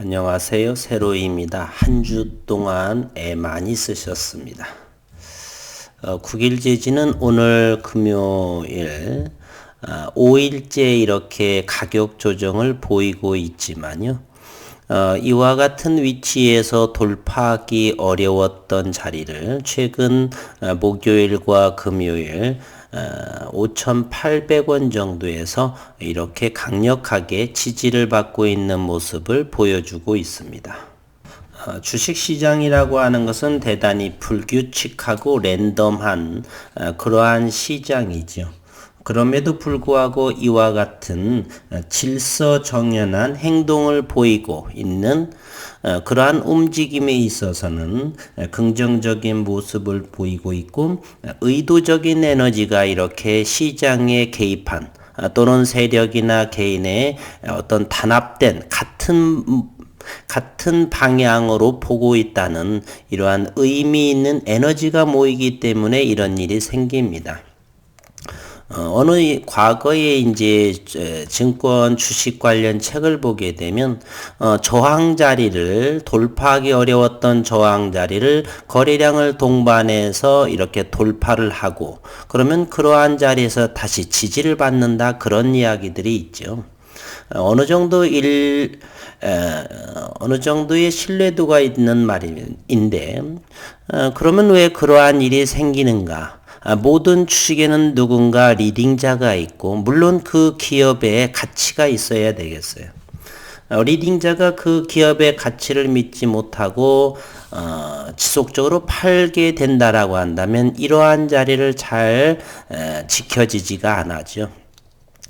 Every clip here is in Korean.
안녕하세요. 세로이입니다. 한 주 동안 애 많이 쓰셨습니다. 어, 9일 제지는 오늘 금요일 어, 5일째 이렇게 가격 조정을 보이고 있지만요. 어, 이와 같은 위치에서 돌파하기 어려웠던 자리를 최근 어, 목요일과 금요일 5,800원 어, 정도에서 이렇게 강력하게 지지를 받고 있는 모습을 보여주고 있습니다. 어, 주식시장이라고 하는 것은 대단히 불규칙하고 랜덤한 어, 그러한 시장이죠. 그럼에도 불구하고 이와 같은 질서 정연한 행동을 보이고 있는 어, 그러한 움직임에 있어서는 긍정적인 모습을 보이고 있고 의도적인 에너지가 이렇게 시장에 개입한 어, 또는 세력이나 개인의 어떤 단합된 같은 같은 방향으로 보고 있다는 이러한 의미 있는 에너지가 모이기 때문에 이런 일이 생깁니다. 어, 느 과거에 이제 증권 주식 관련 책을 보게 되면 어, 저항 자리를 돌파하기 어려웠던 저항 자리를 거래량을 동반해서 이렇게 돌파를 하고 그러면 그러한 자리에서 다시 지지를 받는다 그런 이야기들이 있죠. 어, 어느 정도 일 에, 어느 정도의 신뢰도가 있는 말인데 어, 그러면 왜 그러한 일이 생기는가? 아, 모든 주식에는 누군가 리딩자가 있고 물론 그 기업에 가치가 있어야 되겠어요. 어, 리딩자가 그 기업의 가치를 믿지 못하고 어, 지속적으로 팔게 된다라고 한다면 이러한 자리를 잘 에, 지켜지지가 않아죠.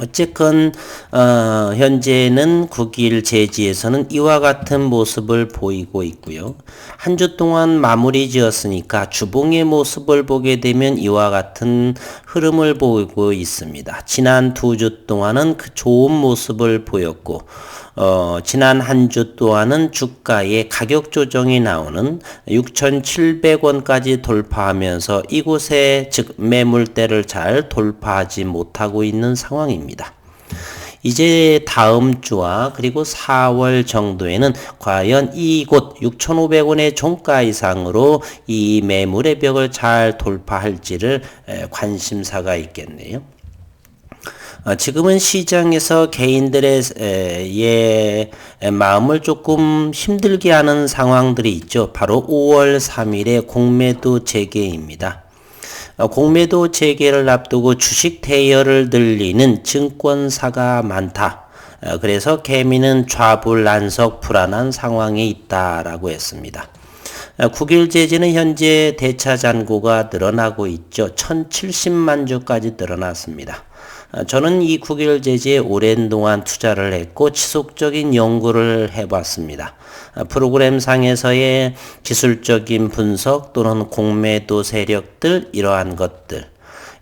어쨌건 어, 현재는 국일 제지에서는 이와 같은 모습을 보이고 있고요. 한 주 동안 마무리 지었으니까 주봉의 모습을 보게 되면 이와 같은 흐름을 보이고 있습니다. 지난 두 주 동안은 그 좋은 모습을 보였고 어, 지난 한주 동안은 주가의 가격 조정이 나오는 6,700원까지 돌파하면서 이곳에 즉 매물대를 잘 돌파하지 못하고 있는 상황입니다. 이제 다음 주와 그리고 4월 정도에는 과연 이곳 6,500원의 종가 이상으로 이 매물의 벽을 잘 돌파할지를 관심사가 있겠네요. 어, 지금은 시장에서 개인들의 예, 마음을 조금 힘들게 하는 상황들이 있죠. 바로 5월 3일의 공매도 재개입니다. 어, 공매도 재개를 앞두고 주식 대여를 늘리는 증권사가 많다. 어, 그래서 개미는 좌불난석 불안한 상황에 있다라고 했습니다. 9일 제지는 현재 대차 잔고가 늘어나고 있죠. 1070만 주까지 늘어났습니다. 아, 저는 이 국일 제지에 오랜 동안 투자를 했고 지속적인 연구를 해봤습니다. 아, 프로그램 상에서의 기술적인 분석 또는 공매도 세력들 이러한 것들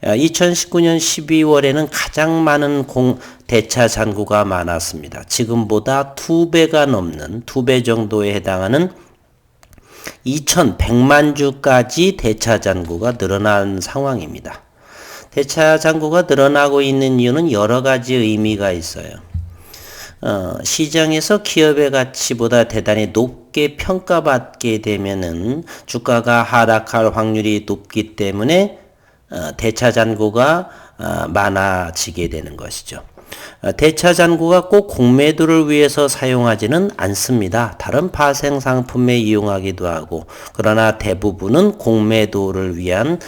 2019년 아, 12월에는 가장 많은 공, 대차 잔고가 많았습니다. 지금보다 두 배가 넘는 두배 정도에 해당하는 2100만 주까지 대차 잔고가 늘어난 상황입니다. 대차 잔고가 늘어나고 있는 이유는 여러 가지 의미가 있어요. 어, 시장에서 기업의 가치보다 대단히 높게 평가받게 되면은 주가가 하락할 확률이 높기 때문에 어, 대차 잔고가 어, 많아지게 되는 것이죠. 어, 대차 잔고가 꼭 공매도를 위해서 사용하지는 않습니다. 다른 파생 상품에 이용하기도 하고 그러나 대부분은 공매도를 위한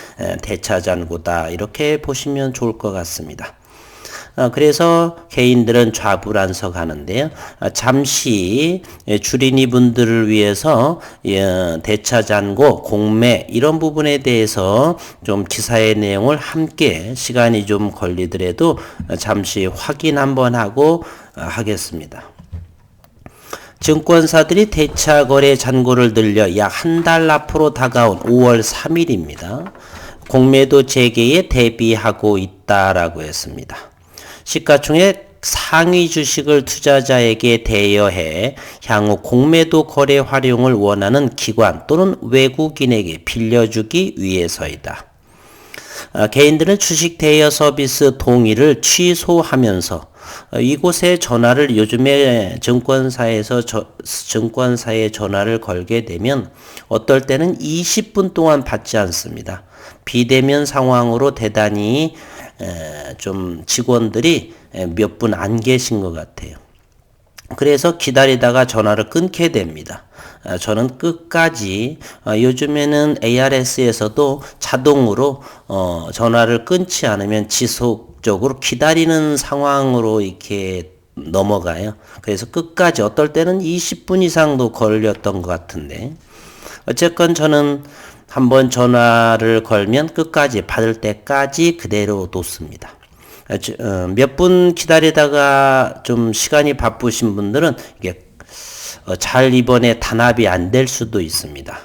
대차 잔고다 이렇게 보시면 좋을 것 같습니다. 어, 그래서 개인들은 좌불안석 하는데요. 어, 잠시 주린이 분들을 위해서 예, 대차잔고, 공매 이런 부분에 대해서 좀 기사의 내용을 함께 시간이 좀 걸리더라도 잠시 확인 한번 하고 어, 하겠습니다. 증권사들이 대차 거래 잔고를 늘려 약 한 달 앞으로 다가온 5월 3일입니다. 공매도 재개에 대비하고 있다라고 했습니다. 시가총액 상위 주식을 투자자에게 대여해 향후 공매도 거래 활용을 원하는 기관 또는 외국인에게 빌려주기 위해서이다. 아, 개인들은 주식 대여 서비스 동의를 취소하면서 어, 이곳에 전화를 요즘에 증권사에서 저, 증권사에 전화를 걸게 되면 어떨 때는 20분 동안 받지 않습니다. 비대면 상황으로 대단히 에, 좀 직원들이 몇 분 안 계신 것 같아요. 그래서 기다리다가 전화를 끊게 됩니다. 아, 저는 끝까지 아, 요즘에는 ARS에서도 자동으로 어, 전화를 끊지 않으면 지속적으로 기다리는 상황으로 이렇게 넘어가요. 그래서 끝까지 어떨 때는 20분 이상도 걸렸던 것 같은데 어쨌건 저는 한번 전화를 걸면 끝까지 받을 때까지 그대로 놓습니다. 아, 어, 몇분 기다리다가 좀 시간이 바쁘신 분들은 이게 어, 잘 이번에 단합이 안 될 수도 있습니다.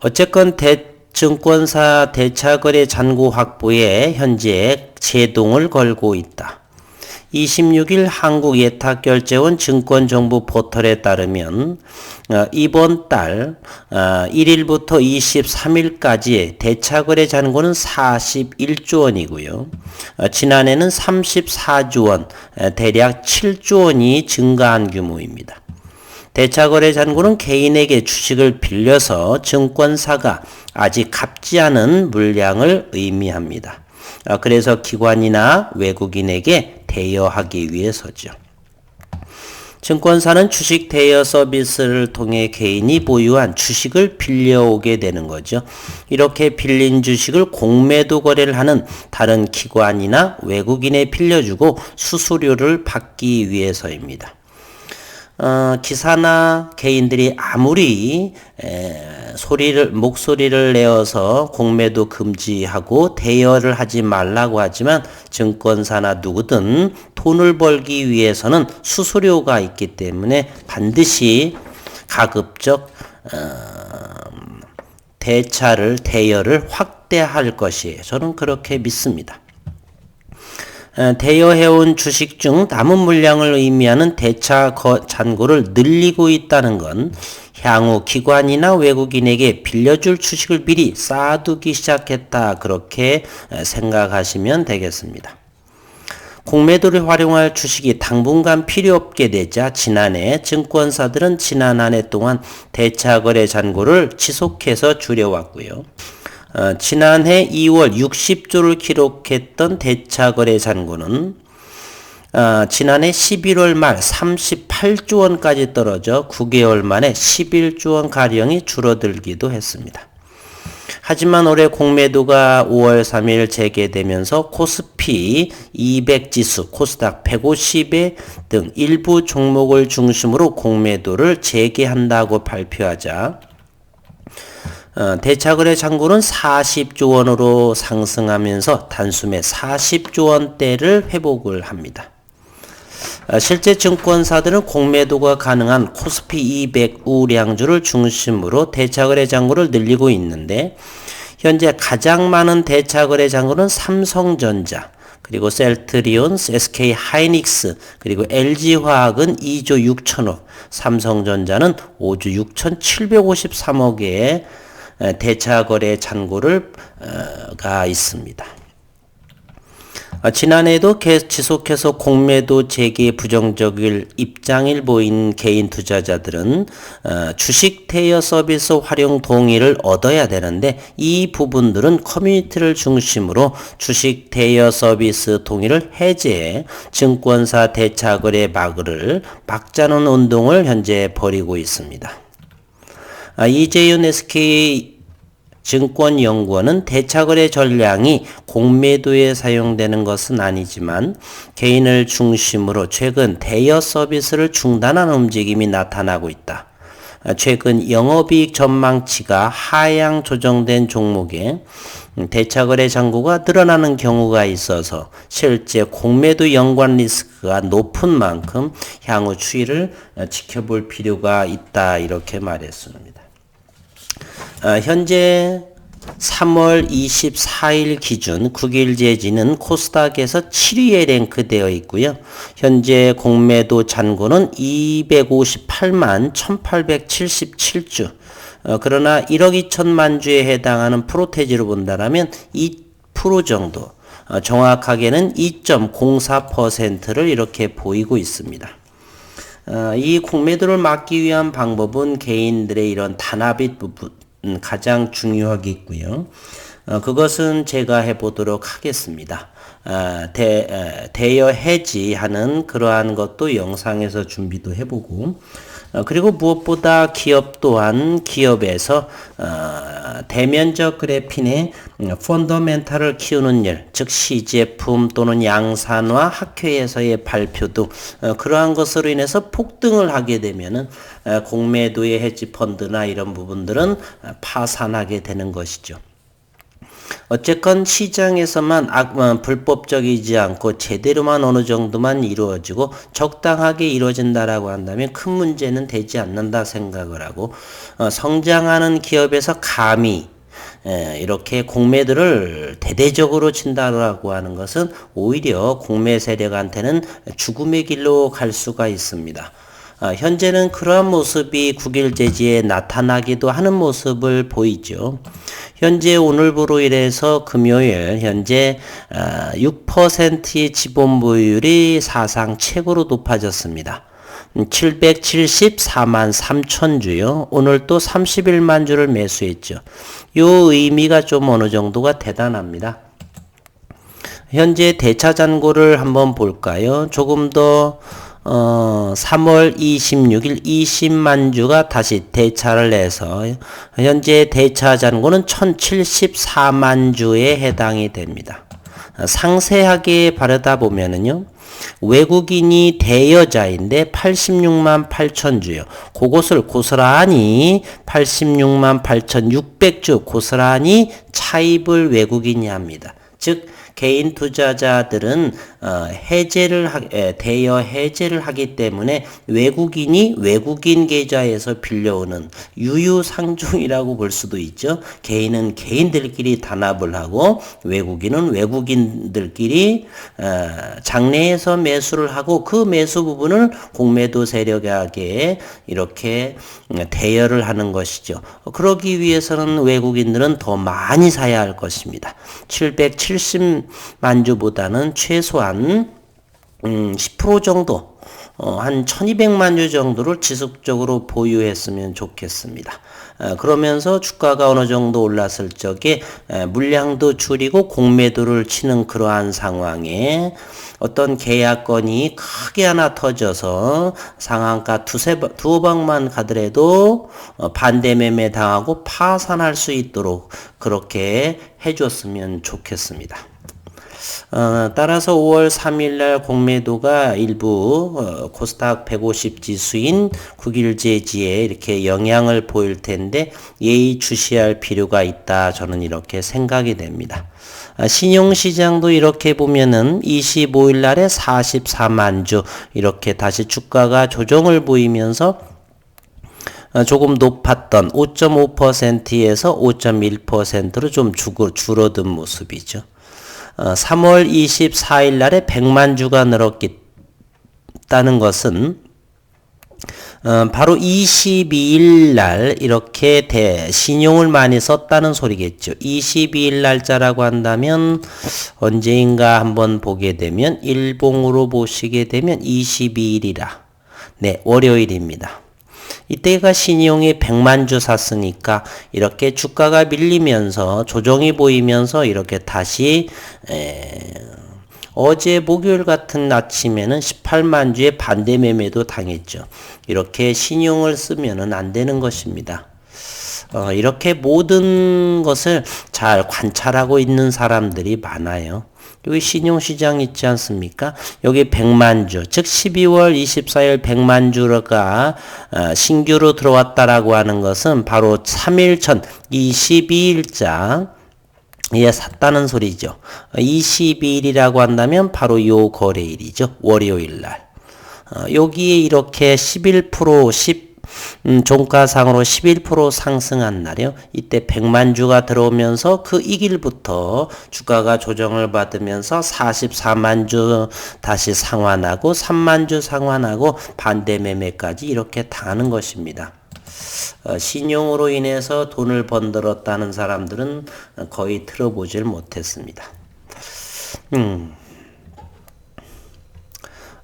어쨌건 대증권사 대차거래 잔고 확보에 현재 제동을 걸고 있다. 26일 한국예탁결제원 증권정보 포털에 따르면 어, 이번 달 1일부터 어, 23일까지 대차거래 잔고는 41조 원이고요. 어, 지난해는 34조 원, 대략 7조 원이 증가한 규모입니다. 대차거래 잔고는 개인에게 주식을 빌려서 증권사가 아직 갚지 않은 물량을 의미합니다. 그래서 기관이나 외국인에게 대여하기 위해서죠. 증권사는 주식 대여 서비스를 통해 개인이 보유한 주식을 빌려오게 되는 거죠. 이렇게 빌린 주식을 공매도 거래를 하는 다른 기관이나 외국인에 빌려주고 수수료를 받기 위해서입니다. 어, 기사나 개인들이 아무리 에, 소리를 목소리를 내어서 공매도 금지하고 대여를 하지 말라고 하지만 증권사나 누구든 돈을 벌기 위해서는 수수료가 있기 때문에 반드시 가급적 어, 대차를 대여를 확대할 것이에요. 저는 그렇게 믿습니다. 어, 대여해온 주식 중 남은 물량을 의미하는 대차 잔고를 늘리고 있다는 건 향후 기관이나 외국인에게 빌려줄 주식을 미리 쌓아두기 시작했다. 그렇게 어, 생각하시면 되겠습니다. 공매도를 활용할 주식이 당분간 필요 없게 되자 지난해 증권사들은 지난 한 해 동안 대차거래 잔고를 지속해서 줄여왔고요. 어, 지난해 2월 60조를 기록했던 대차거래 잔고는 어, 지난해 11월 말 38조 원까지 떨어져 9개월 만에 11조 원 가량이 줄어들기도 했습니다. 하지만 올해 공매도가 5월 3일 재개되면서 코스피 200 지수, 코스닥 150에 등 일부 종목을 중심으로 공매도를 재개한다고 발표하자 어, 대차거래 잔고는 40조 원으로 상승하면서 단숨에 40조 원대를 회복을 합니다. 어, 실제 증권사들은 공매도가 가능한 코스피 200 우량주를 중심으로 대차거래 잔고를 늘리고 있는데 현재 가장 많은 대차거래 잔고는 삼성전자, 그리고 셀트리온, SK 하이닉스, 그리고 LG화학은 2조 6천억, 삼성전자는 5조 6,753억의 대차거래 잔고를 어, 가 있습니다. 아, 지난해에도 지속해서 공매도 재개 부정적일 입장을 보인 개인 투자자들은 어, 주식 대여 서비스 활용 동의를 얻어야 되는데 이 부분들은 커뮤니티를 중심으로 주식 대여 서비스 동의를 해제해 증권사 대차거래 막을 막자는 운동을 현재 벌이고 있습니다. 아, 이재윤 SK 증권연구원은 대차거래 전량이 공매도에 사용되는 것은 아니지만 개인을 중심으로 최근 대여 서비스를 중단하는 움직임이 나타나고 있다. 최근 영업이익 전망치가 하향 조정된 종목에 대차거래 잔고가 늘어나는 경우가 있어서 실제 공매도 연관 리스크가 높은 만큼 향후 추이를 지켜볼 필요가 있다 이렇게 말했습니다. 어, 현재 3월 24일 기준 9일 제지는 코스닥에서 7위에 랭크되어 있고요. 현재 공매도 잔고는 258만 1877주. 어, 그러나 1억 2천만 주에 해당하는 프로테지로 본다면 2% 정도 어, 정확하게는 2.04%를 이렇게 보이고 있습니다. 어, 이 공매도를 막기 위한 방법은 개인들의 이런 단합이 가장 중요하겠고요. 어, 그것은 제가 해보도록 하겠습니다. 어, 대, 대여 해지하는 그러한 것도 영상에서 준비도 해보고 어, 그리고 무엇보다 기업 또한 기업에서 어, 대면적 그래핀의 펀더멘탈을 키우는 일, 즉 시제품 또는 양산화 학회에서의 발표도 어, 그러한 것으로 인해서 폭등을 하게 되면은 어, 공매도의 해지 펀드나 이런 부분들은 파산하게 되는 것이죠. 어쨌건 시장에서만 악, 어, 불법적이지 않고 제대로만 어느 정도만 이루어지고 적당하게 이루어진다라고 한다면 큰 문제는 되지 않는다 생각을 하고 어, 성장하는 기업에서 감히 에, 이렇게 공매들을 대대적으로 친다라고 하는 것은 오히려 공매 세력한테는 죽음의 길로 갈 수가 있습니다. 아, 현재는 그러한 모습이 국일제지에 나타나기도 하는 모습을 보이죠. 현재 오늘부로 인해서 금요일 현재 6%의 아, 지분 보유율이 사상 최고로 높아졌습니다. 774만 3천 주요. 오늘 또 31만 주를 매수했죠. 요 의미가 좀 어느 정도가 대단합니다. 현재 대차 잔고를 한번 볼까요? 조금 더 어, 3월 26일 20만 주가 다시 대차를 내서 현재 대차 잔고는 1074만 주에 해당이 됩니다. 상세하게 바르다 보면은요. 외국인이 대여자인데 86만 8천 주요. 그것을 고스란히 86만 8천 600주 고스란히 차입을 외국인이 합니다. 즉 개인 투자자들은 어, 해제를 하, 대여 해제를 하기 때문에 외국인이 외국인 계좌에서 빌려오는 유유상종이라고 볼 수도 있죠. 개인은 개인들끼리 단합을 하고 외국인은 외국인들끼리 어, 장내에서 매수를 하고 그 매수 부분을 공매도 세력에게 이렇게 대여를 하는 것이죠. 그러기 위해서는 외국인들은 더 많이 사야 할 것입니다. 770만 주보다는 최소한 음, 10% 정도 어, 한 1200만 주 정도를 지속적으로 보유했으면 좋겠습니다. 어, 그러면서 주가가 어느 정도 올랐을 적에 에, 물량도 줄이고 공매도를 치는 그러한 상황에 어떤 계약건이 크게 하나 터져서 상한가 두세 두어 방만 가더라도 어, 반대 매매 당하고 파산할 수 있도록 그렇게 해줬으면 좋겠습니다. 어, 따라서 5월 3일 날 공매도가 일부 어, 코스닥 150 지수인 국일제지에 이렇게 영향을 보일 텐데 예의 주시할 필요가 있다 저는 이렇게 생각이 됩니다. 아, 신용시장도 이렇게 보면은 25일 날에 44만 주 이렇게 다시 주가가 조정을 보이면서 어, 조금 높았던 5.5%에서 5.1%로 좀 줄어든 모습이죠. 3월 어, 24일 날에 100만 주가 늘었다는 것은 어, 바로 22일 날 이렇게 대, 신용을 많이 썼다는 소리겠죠. 22일 날짜라고 한다면 언제인가 한번 보게 되면 일봉으로 보시게 되면 22일이라. 네, 월요일입니다. 이때가 신용이 100만 주 샀으니까 이렇게 주가가 밀리면서 조정이 보이면서 이렇게 다시 에, 어제 목요일 같은 아침에는 18만 주의 반대 매매도 당했죠. 이렇게 신용을 쓰면은 안 되는 것입니다. 어, 이렇게 모든 것을 잘 관찰하고 있는 사람들이 많아요. 여기 신용시장 있지 않습니까? 여기 100만 주, 즉 12월 24일 100만 주가 어, 신규로 들어왔다라고 하는 것은 바로 3일 전 22일자 예, 샀다는 소리죠. 22일이라고 한다면 바로 요 거래일이죠. 월요일 날. 어, 여기에 이렇게 11% 10 음, 종가상으로 11% 상승한 날이요. 이때 100만 주가 들어오면서 그 이길부터 주가가 조정을 받으면서 44만 주 다시 상환하고 3만 주 상환하고 반대 매매까지 이렇게 당하는 것입니다. 어, 신용으로 인해서 돈을 번들었다는 사람들은 거의 들어보질 못했습니다.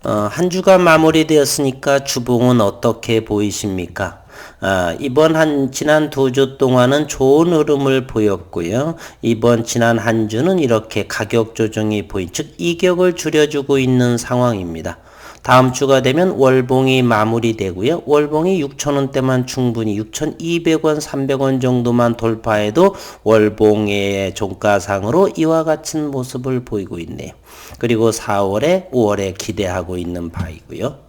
어, 한 주가 마무리되었으니까 주봉은 어떻게 보이십니까? 아, 이번 한 지난 두 주 동안은 좋은 흐름을 보였고요. 이번 지난 한 주는 이렇게 가격 조정이 보인 즉 이격을 줄여주고 있는 상황입니다. 다음 주가 되면 월봉이 마무리되고요. 월봉이 6,000원대만 충분히 6,200원, 300원 정도만 돌파해도 월봉의 종가상으로 이와 같은 모습을 보이고 있네요. 그리고 4월에 5월에 기대하고 있는 바이고요.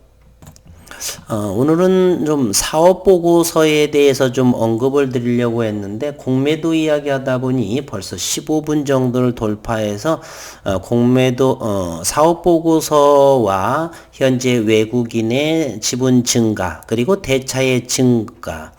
어, 오늘은 좀 사업 보고서에 대해서 좀 언급을 드리려고 했는데 공매도 이야기 하다 보니 벌써 15분 정도를 돌파해서 어, 공매도 어, 사업 보고서와 현재 외국인의 지분 증가 그리고 대차의 증가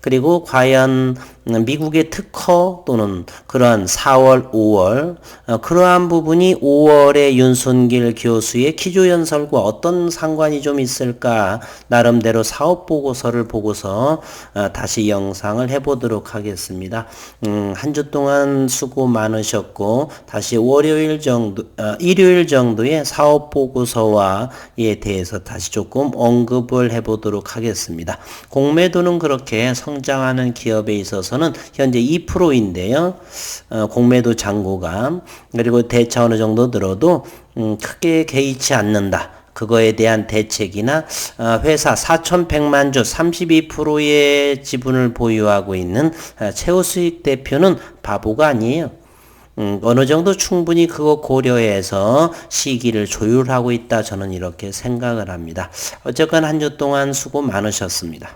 그리고 과연 미국의 특허 또는 그러한 4월, 5월 어, 그러한 부분이 5월의 윤순길 교수의 기조연설과 어떤 상관이 좀 있을까 나름대로 사업 보고서를 보고서 어, 다시 영상을 해보도록 하겠습니다. 음, 한 주 동안 수고 많으셨고 다시 월요일 정도, 어, 일요일 정도의 사업 보고서와에 대해서 다시 조금 언급을 해보도록 하겠습니다. 공매도는 그렇게 성장하는 기업에 있어서 는 현재 2%인데요. 어, 공매도 잔고가 그리고 대차 어느 정도 늘어도 음, 크게 개의치 않는다. 그거에 대한 대책이나 어, 회사 4,100만 주 32%의 지분을 보유하고 있는 어, 최우수익 대표는 바보가 아니에요. 음, 어느 정도 충분히 그거 고려해서 시기를 조율하고 있다 저는 이렇게 생각을 합니다. 어쨌건 한 주 동안 수고 많으셨습니다.